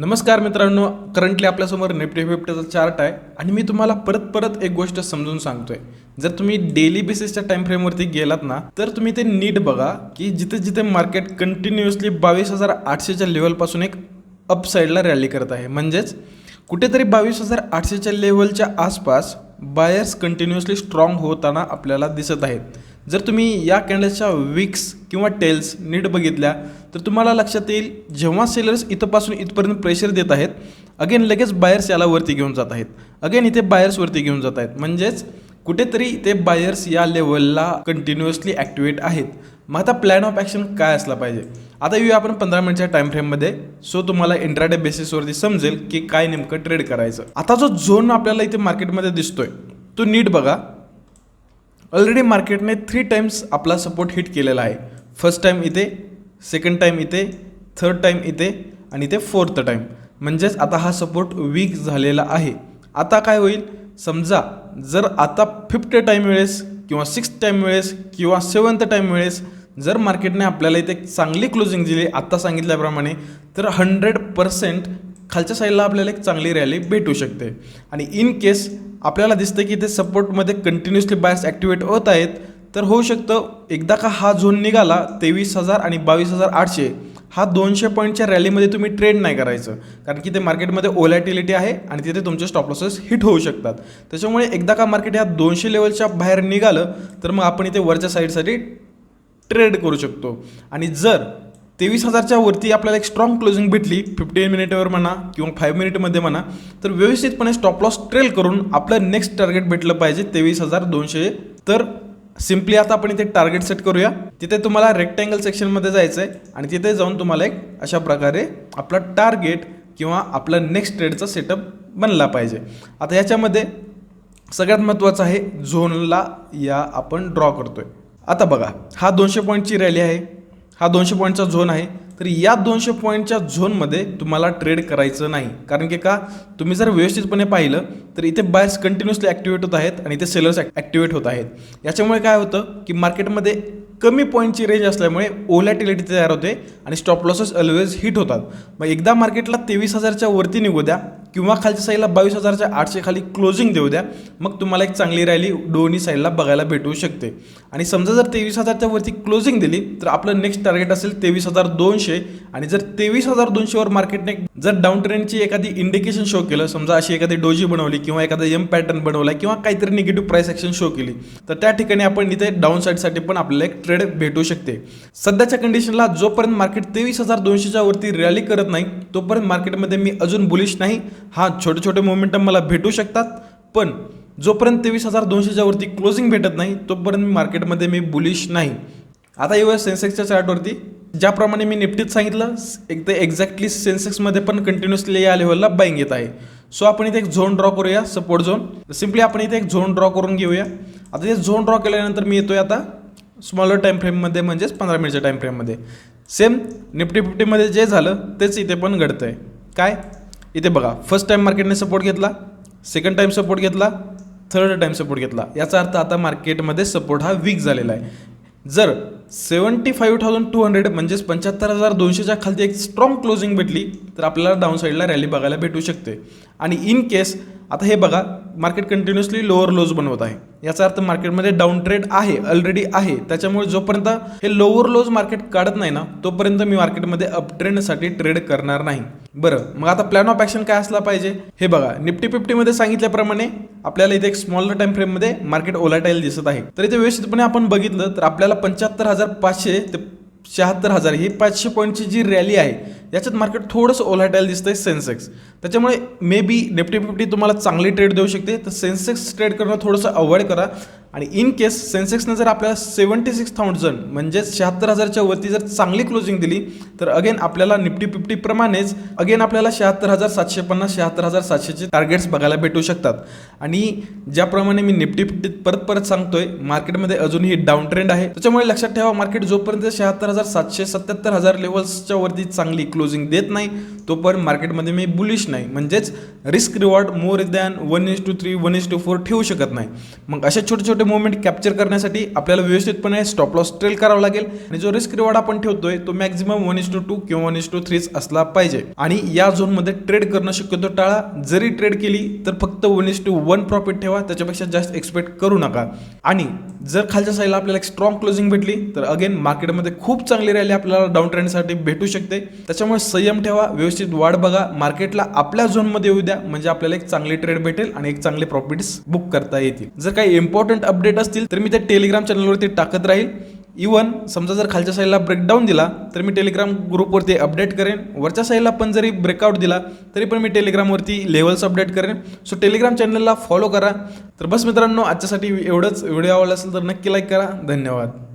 नमस्कार मित्रांनो करंटली आपल्यासमोर निफ्टी फिफ्टीचा चार्ट आहे आणि मी तुम्हाला परत परत एक गोष्ट समजून सांगतोय. जर तुम्ही डेली बेसिसच्या टाइम फ्रेमवरती गेलात ना तर तुम्ही ते नीट बघा की जिथे जिथे मार्केट कंटिन्युअसली बावीस हजार आठशेच्या लेवलपासून एक अपसाईडला रॅली करत आहे. म्हणजेच कुठेतरी बावीस हजार आठशेच्या लेवलच्या आसपास बायर्स कंटिन्युअसली स्ट्रॉंग होताना आपल्याला दिसत आहेत. जर तुम्ही या कॅन्डल्सच्या विक्स किंवा टेल्स नीट बघितल्या तर तुम्हाला लक्षात येईल जेव्हा सेलर्स इथंपासून इथपर्यंत प्रेशर देत आहेत अगेन लगेच बायर्स याला वरती घेऊन जात आहेत. अगेन इथे बायर्स वरती घेऊन जात आहेत. म्हणजेच कुठेतरी ते बायर्स या लेवलला कंटिन्युअसली ॲक्टिवेट आहेत. मग आता प्लॅन ऑफ ॲक्शन काय असला पाहिजे? आता येऊया आपण पंधरा मिनिटच्या टाइम फ्रेममध्ये सो तुम्हाला इंट्राडे बेसिसवरती समजेल की काय नेमकं ट्रेड करायचं. आता जो झोन आपल्याला इथे मार्केटमध्ये दिसतोय तो नीट बघा. ऑलरेडी मार्केटने थ्री टाईम्स आपला सपोर्ट हिट केलेला आहे. फर्स्ट टाईम इथे सेकंड टाईम इथे थर्ड टाईम इथे आणि इथे फोर्थ टाईम म्हणजेच आता हा सपोर्ट वीक झालेला आहे. आता काय होईल? समजा जर आता फिफ्थ टाईम वेळेस किंवा सिक्स्थ टाईम वेळेस किंवा सेवन्थ टाईम वेळेस जर मार्केटने आपल्याला इथे चांगली क्लोजिंग दिली आत्ता सांगितल्याप्रमाणे तर हंड्रेड पर्सेंट खालच्या साईडला आपल्याला एक चांगली रॅली भेटू शकते. आणि इन केस आपल्याला दिसतं की ते सपोर्टमध्ये कंटिन्युअसली बायस ॲक्टिवेट होत आहेत. तर होऊ शकतं एकदा का हा झोन निघाला तेवीस हजार आणि बावीस हजार आठशे हा दोनशे पॉईंटच्या रॅलीमध्ये तुम्ही ट्रेड नाही करायचं. कारण की ते मार्केटमध्ये ओलॅटिलिटी आहे आणि तिथे तुमचे स्टॉप लॉसेस हिट होऊ शकतात. त्याच्यामुळे एकदा का मार्केट ह्या दोनशे लेवलच्या बाहेर निघालं तर मग आपण इथे वरच्या साईडसाठी ट्रेड करू शकतो. आणि जर तेवीस हजारच्या वरती आपल्याला एक स्ट्रॉंग क्लोजिंग भेटली. फिफ्टीन मिनिटवर म्हणा किंवा फाईव्ह मिनिटमध्ये म्हणा तर व्यवस्थितपणे स्टॉप लॉस ट्रेल करून आपलं नेक्स्ट टार्गेट भेटलं पाहिजे तेवीस हजार दोनशे. तर सिम्पली आता आपण इथे टार्गेट सेट करूया. तिथे तुम्हाला रेक्टँगल सेक्शनमध्ये जायचं आहे आणि तिथे जाऊन तुम्हाला एक अशा प्रकारे आपला टार्गेट किंवा आपला नेक्स्ट ट्रेडचा सेटअप बनला पाहिजे. आता याच्यामध्ये सगळ्यात महत्त्वाचं आहे झोनला या आपण ड्रॉ करतोय. आता बघा हा दोनशे पॉईंटची रॅली आहे. हा दोनशे पॉईंटचा झोन आहे. तर या दोनशे पॉईंटच्या झोनमध्ये तुम्हाला ट्रेड करायचं नाही. कारण की का? तुम्ही जर व्यवस्थितपणे पाहिलं तर इथे बायर्स कंटिन्युअसली ॲक्टिवेट होत आहेत आणि इथे सेलर्स ॲक्टिवेट होत आहेत. याच्यामुळे काय होतं की मार्केटमध्ये कमी पॉईंटची रेंज असल्यामुळे ओलॅटिलिटी तयार होते आणि स्टॉप लॉसेस ऑलवेज हिट होतात. मग एकदा मार्केटला तेवीस हजारच्या वरती निघू द्या किंवा खालच्या साईडला बावीस हजारच्या आठशे खाली क्लोजिंग देऊ द्या. मग तुम्हाला एक चांगली रॅली दोन्ही साईडला बघायला भेटू शकते. आणि समजा जर तेवीस हजारच्या वरती क्लोजिंग दिली तर आपलं नेक्स्ट टार्गेट असेल तेवीस हजार दोनशे. आणि जर तेवीस हजार दोनशेवर मार्केटने जर डाऊन ट्रेंडची एखादी इंडिकेशन शो केलं समजा अशी एखादी डोजी बनवली किंवा एखादा एम पॅटर्न बनवला किंवा काहीतरी निगेटिव्ह प्राइस ॲक्शन शो केली तर त्या ठिकाणी आपण इथे डाऊन साईडसाठी पण आपल्याला एक ट्रेड भेटू शकते. सध्याच्या कंडिशनला जोपर्यंत मार्केट तेवीस हजार दोनशेच्या वरती रॅली करत नाही तोपर्यंत मार्केटमध्ये मी अजून बुलिश नाही. हा छोटे छोटे मोमेंटम मला भेटू शकतात पण जोपर्यंत तेवीस हजार दोनशेच्या वरती क्लोजिंग भेटत नाही तोपर्यंत मी मार्केटमध्ये मी बुलिश नाही. आता येऊया सेन्सेक्सच्या चार्टवरती ज्याप्रमाणे मी निफ्टीत सांगितलं एक तर एक्झॅक्टली सेन्सेक्समध्ये पण कंटिन्युअसली या लेवलला बाईंग येत आहे. सो आपण इथे एक झोन ड्रॉ करूया सपोर्ट झोन सिम्पली आपण इथे एक झोन ड्रॉ करून घेऊया. आता ते झोन ड्रॉ केल्यानंतर मी येतोय आता स्मॉलर टाईम फ्रेममध्ये म्हणजेच पंधरा मिनिटच्या टाईम फ्रेममध्ये सेम निफ्टी फिफ्टीमध्ये जे झालं तेच इथे पण घडतं आहे काय? इथे बघा फर्स्ट टाईम मार्केटने सपोर्ट घेतला सेकंड टाईम सपोर्ट घेतला थर्ड टाईम सपोर्ट घेतला. याचा अर्थ आता मार्केटमध्ये सपोर्ट हा वीक झालेला आहे. जर seventy five thousand two hundred म्हणजेच पंच्याहत्तर हजार दोनशेच्या खालती एक स्ट्रॉंग क्लोजिंग भेटली तर आपल्याला डाऊन साईडला रॅली बघायला भेटू शकते. आणि इन केस आता हे बघा मार्केट कंटिन्युअसली लोअर लोज बनवत आहे. याचा अर्थ मार्केटमध्ये डाऊन ट्रेड आहे ऑलरेडी आहे. त्याच्यामुळे जोपर्यंत हे लोअर लोज मार्केट काढत नाही ना तोपर्यंत मी मार्केटमध्ये अप ट्रेंडसाठी ट्रेड करणार नाही. बरं मग आता प्लॅन ऑफ ॲक्शन काय असला पाहिजे? हे बघा निफ्टी फिफ्टीमध्ये सांगितल्याप्रमाणे आपल्याला इथे एक स्मॉलर टाइम फ्रेममध्ये मार्केट ओलाटाईल दिसत आहे. तर इथे व्यवस्थितपणे आपण बघितलं तर आपल्याला पंच्याहत्तर हजार पाचशे ते शहात्तर हजार ही पाचशे पॉईंटची जी रॅली आहे याच्यात मार्केट थोडंसं ओलाटाईल दिसतंय सेन्सेक्स त्याच्यामुळे मे बी निफ्टी फिफ्टी तुम्हाला चांगली ट्रेड देऊ शकते. तर सेन्सेक्स ट्रेड करणं थोडंसं अवॉइड करा. आणि इन केस सेन्सेक्सनं जर आपल्याला सेवन्टी सिक्स थाउजंड म्हणजेच शहात्तर हजारच्या वरती जर चांगली क्लोजिंग दिली तर अगेन आपल्याला निफ्टी फिफ्टीप्रमाणेच अगेन आपल्याला शहात्तर हजार सातशे पन्नास शहात्तर हजार सातशेचे टार्गेट्स बघायला भेटू शकतात. आणि ज्याप्रमाणे मी निफ्टी फिफ्टीत परत परत सांगतोय मार्केटमध्ये अजूनही डाऊन ट्रेंड आहे. त्याच्यामुळे लक्षात ठेवा मार्केट जोपर्यंत शहात्तर हजार सातशे सत्याहत्तर हजार लेवल्सच्या वरती चांगली क्लोजिंग देत नाही तोपर्यंत मार्केटमध्ये मी बुलिश नाही. म्हणजेच risk reward more than one is to three one is to four ठेवू शकत नाही. मग असे छोटे छोटे मुवमेंट कॅप्चर करण्यासाठी आपल्याला व्यवस्थितपणे स्टॉप लॉस ट्रेल करावा लागेल. आणि जो रिस्क रिवॉर्ड आपण ठेवतोय तो maximum one is to two किंवा वन इस टू थ्रीच असला पाहिजे. आणि या झोनमध्ये ट्रेड करणं शक्यतो टाळा. जरी ट्रेड केली तर फक्त one is to one profit ठेवा. त्याच्यापेक्षा जास्त एक्सपेक्ट करू नका. आणि जर खालच्या साईडला आपल्याला एक स्ट्रॉंग क्लोजिंग भेटली तर अगेन मार्केटमध्ये खूप चांगली रॅली आपल्याला डाऊन ट्रेंडसाठी भेटू शकते. त्याच्यामुळे संयम ठेवा व्यवस्थित वाढ बघा. मार्केटला आपल्या झोनमध्ये येऊ द्या म्हणजे आपल्याला एक चांगली ट्रेड भेटेल आणि एक चांगले प्रॉफिट्स बुक करता येतील. जर काही इम्पॉर्टंट अपडेट असतील तर मी त्या टेलिग्राम चॅनलवरती टाकत राहील. इवन समजा जर खालच्या साईडला ब्रेकडाऊन दिला तर मी टेलिग्राम ग्रुपवरती अपडेट करेन. वरच्या साईडला पण जरी ब्रेकआउट दिला तरी पण मी टेलिग्रामवरती लेवल्स अपडेट करेन. सो टेलिग्राम चॅनलला फॉलो करा. तर बस मित्रांनो आजच्यासाठी एवढंच. व्हिडिओ आवडला असेल तर नक्की लाईक करा. धन्यवाद.